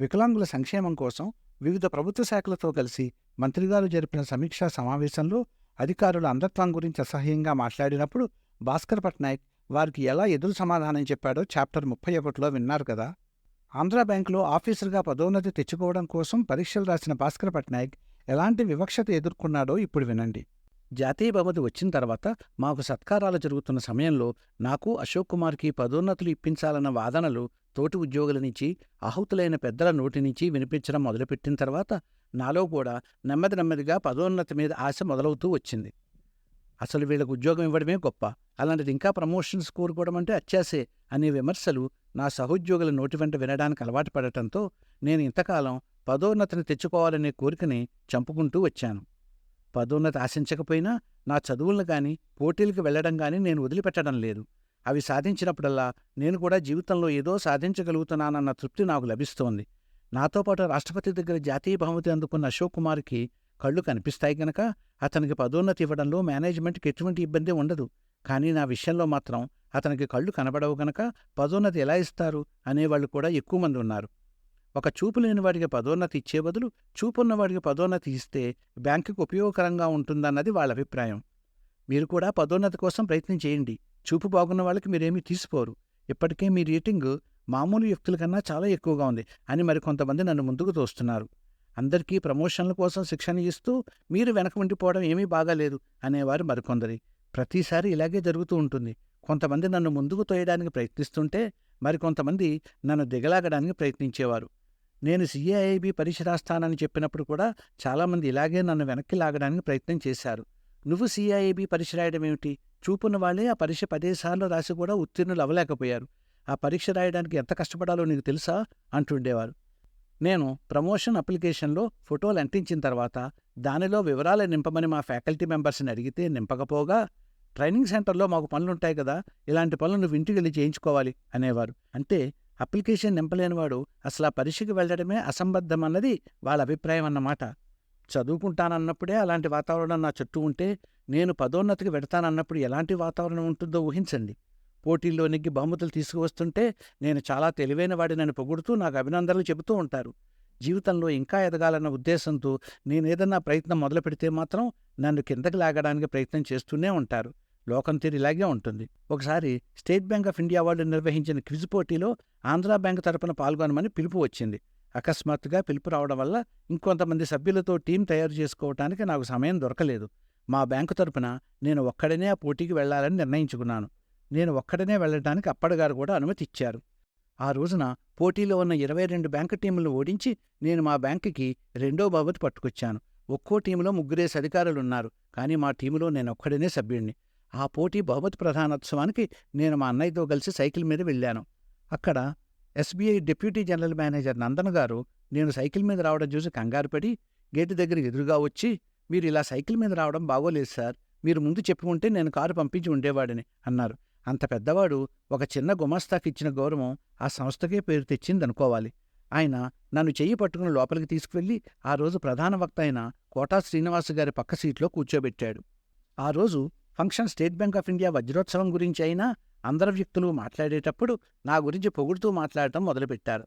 వికలాంగుల సంక్షేమం కోసం వివిధ ప్రభుత్వ శాఖలతో కలిసి మంత్రిగారు జరిపిన సమీక్షా సమావేశంలో అధికారుల అంధత్వం గురించి అసహ్యంగా మాట్లాడినప్పుడు భాస్కర్ పట్నాయక్ వారికి ఎలా ఎదురు సమాధానం చెప్పాడో చాప్టర్ ముప్పై ఒకటిలో విన్నారు కదా. ఆంధ్ర బ్యాంకులో ఆఫీసర్గా పదోన్నతి తెచ్చుకోవడం కోసం పరీక్షలు రాసిన భాస్కర్ పట్నాయక్ ఎలాంటి వివక్షత ఎదుర్కొన్నాడో ఇప్పుడు వినండి. జాతీయ బహుమతి వచ్చిన తర్వాత మాకు సత్కారాలు జరుగుతున్న సమయంలో నాకు అశోక్ కుమార్కి పదోన్నతులు ఇప్పించాలన్న వాదనలు తోటి ఉద్యోగుల నుంచి ఆహుతులైన పెద్దల నోటి నుంచి వినిపించడం మొదలుపెట్టిన తర్వాత నాలో కూడా నెమ్మది నెమ్మదిగా పదోన్నతి మీద ఆశ మొదలవుతూ వచ్చింది. అసలు వీళ్ళకు ఉద్యోగం ఇవ్వడమే గొప్ప. అలాంటిది ఇంకా ప్రమోషన్స్ కోరుకోవడం అంటే అత్యాసే అనే విమర్శలు నా సహోద్యోగుల నోటి వెంట వినడానికి అలవాటు పడటంతో నేను ఇంతకాలం పదోన్నతిని తెచ్చుకోవాలనే కోరికని చంపుకుంటూ వచ్చాను. పదోన్నతి ఆశించకపోయినా నా చదువులను గాని పోటీలకు వెళ్ళడం కానీ నేను వదిలిపెట్టడం లేదు. అవి సాధించినప్పుడల్లా నేను కూడా జీవితంలో ఏదో సాధించగలుగుతున్నానన్న తృప్తి నాకు లభిస్తోంది. నాతో పాటు రాష్ట్రపతి దగ్గర జాతీయ బహుమతి అందుకున్న అశోక్ కుమార్కి కళ్ళు కనిపిస్తాయి గనక అతనికి పదోన్నతి ఇవ్వడంలో మేనేజ్మెంట్కి ఎటువంటి ఇబ్బంది ఉండదు. కానీ నా విషయంలో మాత్రం అతనికి కళ్ళు కనబడవు గనక పదోన్నతి ఎలా ఇస్తారు అనేవాళ్ళు కూడా ఎక్కువ మంది ఉన్నారు. ఒక చూపు లేని వాడికి పదోన్నతి ఇచ్చే బదులు చూపున్నవాడికి పదోన్నతి ఇస్తే బ్యాంకుకు ఉపయోగకరంగా ఉంటుందన్నది వాళ్ళ అభిప్రాయం. మీరు కూడా పదోన్నతి కోసం ప్రయత్నం చేయండి. చూపు బాగున్న వాళ్ళకి మీరేమీ తీసిపోరు. ఇప్పటికే మీ రేటింగ్ మామూలు వ్యక్తుల కన్నా చాలా ఎక్కువగా ఉంది అని మరికొంతమంది నన్ను ముందుకు తోస్తున్నారు. అందరికీ ప్రమోషన్ల కోసం శిక్షణ ఇస్తూ మీరు వెనక ఉండిపోవడం ఏమీ బాగాలేదు అనేవారు మరికొందరి. ప్రతిసారి ఇలాగే జరుగుతూ ఉంటుంది. కొంతమంది నన్ను ముందుకు తోయడానికి ప్రయత్నిస్తుంటే మరికొంతమంది నన్ను దిగలాగడానికి ప్రయత్నించేవారు. నేను సిఏఐబి పరీక్ష రాస్తానని చెప్పినప్పుడు కూడా చాలామంది ఇలాగే నన్ను వెనక్కి లాగడానికి ప్రయత్నం చేశారు. నువ్వు సిఐఐబి పరీక్ష రాయడం ఏమిటి? చూపున్న వాళ్ళే ఆ పరీక్ష పదేసార్లు రాసి కూడా ఉత్తీర్ణులు అవ్వలేకపోయారు. ఆ పరీక్ష రాయడానికి ఎంత కష్టపడాలో నీకు తెలుసా? అంటుండేవారు. నేను ప్రమోషన్ అప్లికేషన్లో ఫోటోలు అంటించిన తర్వాత దానిలో వివరాలు నింపమని మా ఫ్యాకల్టీ మెంబర్స్ని అడిగితే నింపకపోగా ట్రైనింగ్ సెంటర్లో మాకు పనులుంటాయి కదా ఇలాంటి పనులు నువ్వు ఇంటికి వెళ్ళి చేయించుకోవాలి అనేవారు. అంటే అప్లికేషన్ నింపలేనివాడు అసలు ఆ పరీక్షకు వెళ్ళడమే అసంబద్ధం అన్నది వాళ్ళ అభిప్రాయం అన్నమాట. చదువుకుంటానన్నప్పుడే అలాంటి వాతావరణం నా చుట్టూ ఉంటే నేను పదోన్నతికి వెడతానన్నప్పుడు ఎలాంటి వాతావరణం ఉంటుందో ఊహించండి. పోటీల్లో నెగ్గి బహుమతులు తీసుకువస్తుంటే నేను చాలా తెలివైన వాడినని పొగుడుతూ నాకు అభినందనలు చెబుతూ ఉంటారు. జీవితంలో ఇంకా ఎదగాలన్న ఉద్దేశంతో నేనేదన్నా ప్రయత్నం మొదలు పెడితే మాత్రం నన్ను కిందకి లాగడానికి ప్రయత్నం చేస్తూనే ఉంటారు. లోకం తీరు ఇలాగే ఉంటుంది. ఒకసారి స్టేట్ బ్యాంక్ ఆఫ్ ఇండియా వాళ్ళు నిర్వహించిన క్విజ్ పోటీలో ఆంధ్రా బ్యాంక్ తరపున పాల్గొనమని పిలుపు వచ్చింది. అకస్మాత్తుగా పిలుపు రావడం వల్ల ఇంకొంతమంది సభ్యులతో టీం తయారు చేసుకోవటానికి నాకు సమయం దొరకలేదు. మా బ్యాంకు తరపున నేను ఒక్కడనే ఆ పోటీకి వెళ్ళాలని నిర్ణయించుకున్నాను. నేను ఒక్కడనే వెళ్ళడానికి అప్పడగారు కూడా అనుమతి ఇచ్చారు ఆ రోజున పోటీలో ఉన్న ఇరవై రెండు బ్యాంకు టీములను ఓడించి నేను మా బ్యాంకుకి రెండో బహుమతి పట్టుకొచ్చాను. ఒక్కో టీములో ముగ్గురేసి అధికారులున్నారు కానీ మా టీములో నేను ఒక్కడనే సభ్యుణ్ణి. ఆ పోటీ బహుమతి ప్రధానోత్సవానికి నేను మా అన్నయ్యతో కలిసి సైకిల్ మీద వెళ్ళాను. అక్కడ SBI deputy general manager Nandan garu నేను సైకిల్ మీద రావడం చూసి కంగారుపడి గేటు దగ్గర ఎదురుగా వచ్చి మీరు ఇలా సైకిల్ మీద రావడం బాగోలేదు సార్ మీరు ముందు చెప్పుకుంటే నేను కారు పంపించి ఉండేవాడిని అన్నారు. అంత పెద్దవాడు ఒక చిన్న గుమాస్తాకి ఇచ్చిన గౌరవం ఆ సంస్థకే పేరు తెచ్చిందనుకోవాలి. ఆయన నన్ను చెయ్యి పట్టుకుని లోపలికి తీసుకువెళ్ళి ఆ రోజు ప్రధాన వక్త అయిన కోటా శ్రీనివాస్ గారి పక్క సీట్లో కూర్చోబెట్టాడు. ఆ రోజు function State Bank of India వజ్రోత్సవం గురించి అయినా అందరు వ్యక్తులు మాట్లాడేటప్పుడు నా గురించి పొగుడుతూ మాట్లాడటం మొదలుపెట్టారు.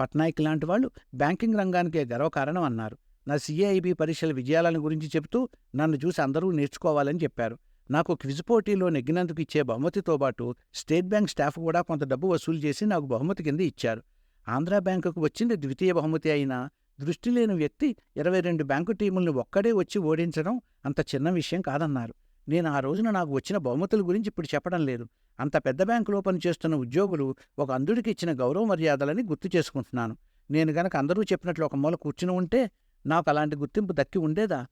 పట్నాయక్ లాంటి వాళ్ళు బ్యాంకింగ్ రంగానికే గర్వకారణం అన్నారు. నా సిఏఐబి పరీక్షల విజయాలను గురించి చెబుతూ నన్ను చూసి అందరూ నేర్చుకోవాలని చెప్పారు. నాకు క్విజ్ పోటీలో నెగ్గినందుకు ఇచ్చే బహుమతితో పాటు స్టేట్ బ్యాంక్ స్టాఫ్ కూడా కొంత డబ్బు వసూలు చేసి నాకు బహుమతి కింద ఇచ్చారు. ఆంధ్ర బ్యాంకుకు వచ్చింది ద్వితీయ బహుమతి అయినా దృష్టి లేని వ్యక్తి ఇరవై రెండు బ్యాంకు టీముల్ని ఒక్కడే వచ్చి ఓడించడం అంత చిన్న విషయం కాదన్నారు. నేను ఆ రోజున నాకు వచ్చిన బహుమతుల గురించి ఇప్పుడు చెప్పడం లేదు. అంత పెద్ద బ్యాంకులో పనిచేస్తున్న ఉద్యోగులు ఒక అంధుడికి ఇచ్చిన గౌరవ మర్యాదలని గుర్తు చేసుకుంటున్నాను. నేను గనక అందరూ చెప్పినట్లు ఒక మూల కూర్చుని ఉంటే నాకు అలాంటి గుర్తింపు దక్కి ఉండేదా?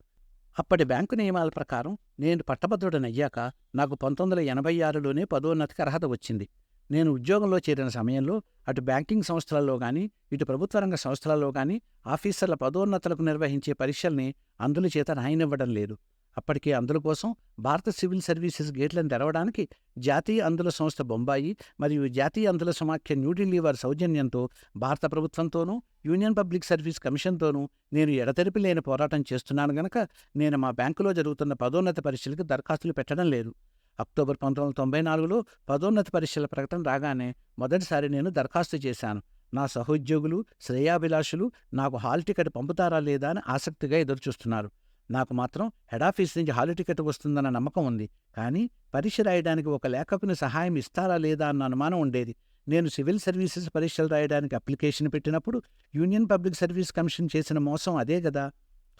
అప్పటి బ్యాంకు నియమాల ప్రకారం నేను పట్టభద్రుడనయ్యాక నాకు పంతొమ్మిది వందల ఎనభై ఆరులోనే పదోన్నతికి అర్హత వచ్చింది. నేను ఉద్యోగంలో చేరిన సమయంలో అటు బ్యాంకింగ్ సంస్థలలో కానీ ఇటు ప్రభుత్వ రంగ సంస్థలలో కానీ ఆఫీసర్ల పదోన్నతులకు నిర్వహించే పరీక్షల్ని అందుల చేత రాయనివ్వడం లేదు. అప్పటికే అందుల కోసం భారత సివిల్ సర్వీసెస్ గేట్లను తెరవడానికి జాతీయ అందుల సంస్థ బొంబాయి మరియు జాతీయ అందుల సమాఖ్య న్యూఢిల్లీ వారి సౌజన్యంతో భారత ప్రభుత్వంతోనూ యూనియన్ పబ్లిక్ సర్వీస్ కమిషన్తోనూ నేను ఎడతెరిపి లేని పోరాటం చేస్తున్నాను గనక నేను మా బ్యాంకులో జరుగుతున్న పదోన్నత పరీక్షలకు దరఖాస్తులు పెట్టడం లేదు. అక్టోబర్ పంతొమ్మిది వందల తొంభై నాలుగులో పదోన్నత పరీక్షల ప్రకటన రాగానే మొదటిసారి నేను దరఖాస్తు చేశాను. నా సహోద్యోగులు శ్రేయాభిలాషులు నాకు హాల్ టికెట్ పంపుతారా లేదా అని ఆసక్తిగా ఎదురుచూస్తున్నారు. నాకు మాత్రం హెడాఫీస్ నుంచి హాలు టికెట్ వస్తుందన్న నమ్మకం ఉంది. కానీ పరీక్ష రాయడానికి ఒక లేఖకుని సహాయం ఇస్తారా లేదా అన్న అనుమానం ఉండేది. నేను సివిల్ సర్వీసెస్ పరీక్షలు రాయడానికి అప్లికేషన్ పెట్టినప్పుడు యూనియన్ పబ్లిక్ సర్వీస్ కమిషన్ చేసిన మోసం అదే కదా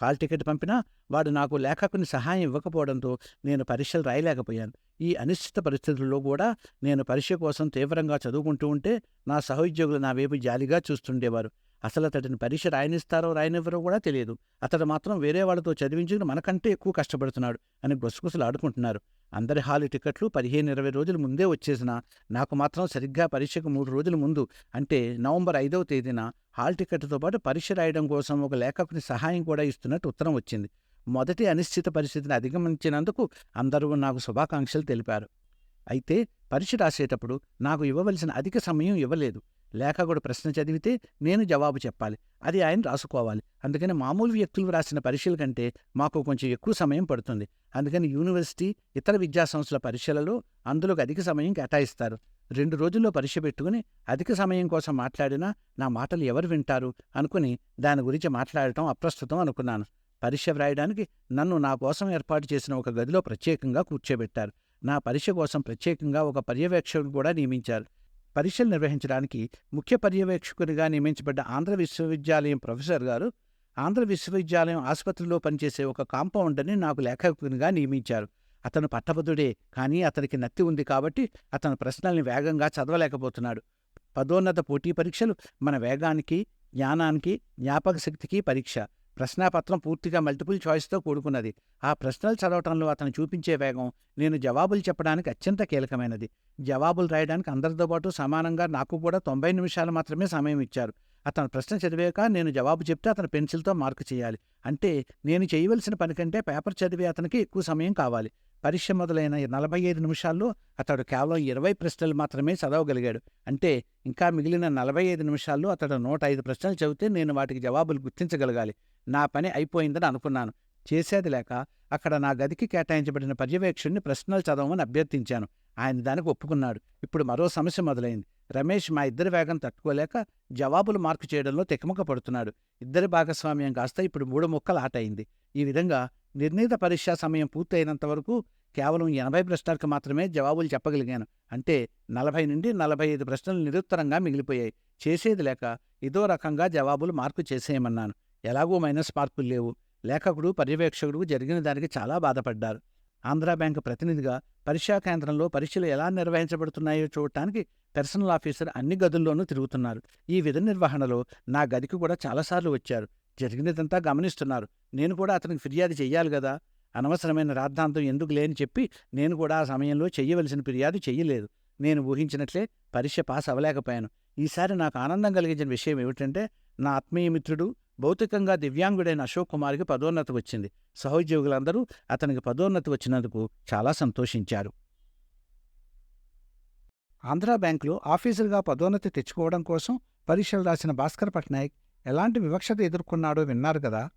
హాల్ టికెట్ పంపినా వాడు నాకు లేఖకుని సహాయం ఇవ్వకపోవడంతో నేను పరీక్షలు రాయలేకపోయాను. ఈ అనిశ్చిత పరిస్థితుల్లో కూడా నేను పరీక్ష కోసం తీవ్రంగా చదువుకుంటూ ఉంటే నా సహోద్యోగులు నా వైపు జాలిగా చూస్తుండేవారు. అసలు అతడిని పరీక్ష రాయనిస్తారో రాయనివ్వరో కూడా తెలియదు. అతడు మాత్రం వేరే వాళ్ళతో చదివించుకుని మనకంటే ఎక్కువ కష్టపడుతున్నాడు అని గుసగుసలు ఆడుకుంటున్నారు అందరి హాలు టికెట్లు పదిహేను ఇరవై రోజుల ముందే వచ్చేసినా నాకు మాత్రం సరిగ్గా పరీక్షకు మూడు రోజుల ముందు అంటే నవంబర్ ఐదవ తేదీన హాల్ టికెట్తో పాటు పరీక్ష రాయడం కోసం ఒక లేఖకుని సహాయం కూడా ఇస్తున్నట్టు ఉత్తరం వచ్చింది. మొదటి అనిశ్చిత పరిస్థితిని అధిగమించినందుకు అందరూ నాకు శుభాకాంక్షలు తెలిపారు. అయితే పరీక్ష రాసేటప్పుడు నాకు ఇవ్వవలసిన అధిక సమయం ఇవ్వలేదు. లేఖకుడు ప్రశ్న చదివితే నేను జవాబు చెప్పాలి. అది ఆయన రాసుకోవాలి. అందుకని మామూలు వ్యక్తులు రాసిన పరీక్షల కంటే మాకు కొంచెం ఎక్కువ సమయం పడుతుంది. అందుకని యూనివర్సిటీ ఇతర విద్యాసంస్థల పరీక్షలలో అందులోకి అధిక సమయం కేటాయిస్తారు. రెండు రోజుల్లో పరీక్ష పెట్టుకుని అధిక సమయం కోసం మాట్లాడినా నా మాటలు ఎవరు వింటారు అనుకుని దాని గురించి మాట్లాడటం అప్రస్తుతం అనుకున్నాను. పరీక్ష వ్రాయడానికి నన్ను నా కోసం ఏర్పాటు చేసిన ఒక గదిలో ప్రత్యేకంగా కూర్చోబెట్టారు. నా పరీక్ష కోసం ప్రత్యేకంగా ఒక పర్యవేక్షకుడు కూడా నియమించారు. పరీక్షలు నిర్వహించడానికి ముఖ్య పర్యవేక్షకునిగా నియమించబడ్డ ఆంధ్ర విశ్వవిద్యాలయం ప్రొఫెసర్ గారు ఆంధ్ర విశ్వవిద్యాలయం ఆసుపత్రిలో పనిచేసే ఒక కాంపౌండర్ని నాకు లేఖకునిగా నియమించారు. అతను పట్టభద్రుడే కానీ అతనికి నత్తి ఉంది కాబట్టి అతను ప్రశ్నల్ని వేగంగా చదవలేకపోతున్నాడు. పదోన్నత పోటీ పరీక్షలు మన వేగానికి జ్ఞానానికి జ్ఞాపక శక్తికి పరీక్ష. ప్రశ్నాపత్రం పూర్తిగా మల్టిపుల్ చాయిస్తో కూడుకున్నది. ఆ ప్రశ్నలు చదవటంలో అతను చూపించే వేగం నేను జవాబులు చెప్పడానికి అత్యంత కీలకమైనది. జవాబులు రాయడానికి అందరితో పాటు సమానంగా నాకు కూడా తొంభై నిమిషాలు మాత్రమే సమయం ఇచ్చారు. అతను ప్రశ్న చదివాక నేను జవాబు చెప్తే అతను పెన్సిల్తో మార్కు చేయాలి. అంటే నేను చేయవలసిన పని కంటే పేపర్ చదివే అతనికి ఎక్కువ సమయం కావాలి. పరీక్ష మొదలైన నలభై ఐదు నిమిషాల్లో అతడు కేవలం ఇరవై ప్రశ్నలు మాత్రమే చదవగలిగాడు. అంటే ఇంకా మిగిలిన నలభై ఐదు నిమిషాల్లో అతడు నూట ఐదు ప్రశ్నలు చదివితే నేను వాటికి జవాబులు గుర్తించగలగాలి. నా పని అయిపోయిందని అనుకున్నాను. చేసేది లేక అక్కడ నా గదికి కేటాయించబడిన పర్యవేక్షకుడిని ప్రశ్నలు చదవమని అభ్యర్థించాను. ఆయన దానికి ఒప్పుకున్నాడు. ఇప్పుడు మరో సమస్య మొదలైంది. రమేష్ మా ఇద్దరి వేగం తట్టుకోలేక జవాబులు మార్కు చేయడంలో తెకమక పడుతున్నాడు ఇద్దరి భాగస్వామ్యం కాస్త ఇప్పుడు మూడు ముక్కలు ఆట అయింది ఈ విధంగా నిర్ణీత పరీక్షా సమయం పూర్తయినంత వరకు కేవలం ఎనభై ప్రశ్నలకు మాత్రమే జవాబులు చెప్పగలిగాను. అంటే నలభై నుండి నలభై ఐదు ప్రశ్నలు నిరుత్తరంగా మిగిలిపోయాయి. చేసేది లేక ఇదో రకంగా జవాబులు మార్కు చేసేయమన్నాను. ఎలాగో మైనస్ మార్కులు లేవు. లేఖకుడు పర్యవేక్షకుడు జరిగిన దానికి చాలా బాధపడ్డారు. ఆంధ్ర బ్యాంకు ప్రతినిధిగా పరీక్షా కేంద్రంలో పరీక్షలు ఎలా నిర్వహించబడుతున్నాయో చూడటానికి పర్సనల్ ఆఫీసర్ అన్ని గదుల్లోనూ తిరుగుతున్నారు. ఈ విధ నిర్వహణలో నా గదికి కూడా చాలాసార్లు వచ్చారు. జరిగినదంతా గమనిస్తున్నారు. నేను కూడా అతనికి ఫిర్యాదు చెయ్యాలి కదా? అనవసరమైన రాద్ధాంతం ఎందుకు లేని చెప్పి నేను కూడా ఆ సమయంలో చెయ్యవలసిన ఫిర్యాదు చెయ్యలేదు. నేను ఊహించినట్లే పరీక్ష పాస్ అవ్వలేకపోయాను. ఈసారి నాకు ఆనందం కలిగించిన విషయం ఏమిటంటే నా ఆత్మీయ మిత్రుడు భౌతికంగా దివ్యాంగుడైన అశోక్ కుమార్కి పదోన్నతి వచ్చింది. సహోద్యోగులందరూ అతనికి పదోన్నతి వచ్చినందుకు చాలా సంతోషించారు. ఆంధ్ర బ్యాంకులో ఆఫీసర్గా పదోన్నతి తెచ్చుకోవడం కోసం పరీక్షలు రాసిన భాస్కర్ పట్నాయక్ ఎలాంటి వివక్షత ఎదుర్కొన్నాడో విన్నారు కదా?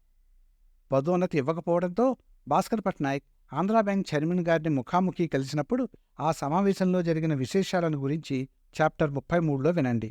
పదోన్నతి ఇవ్వకపోవడంతో భాస్కర్ పట్నాయక్ ఆంధ్రా బ్యాంక్ చైర్మన్ గారిని ముఖాముఖి కలిసినప్పుడు ఆ సమావేశంలో జరిగిన విశేషాలను గురించి చాప్టర్ ముప్పై మూడులో వినండి.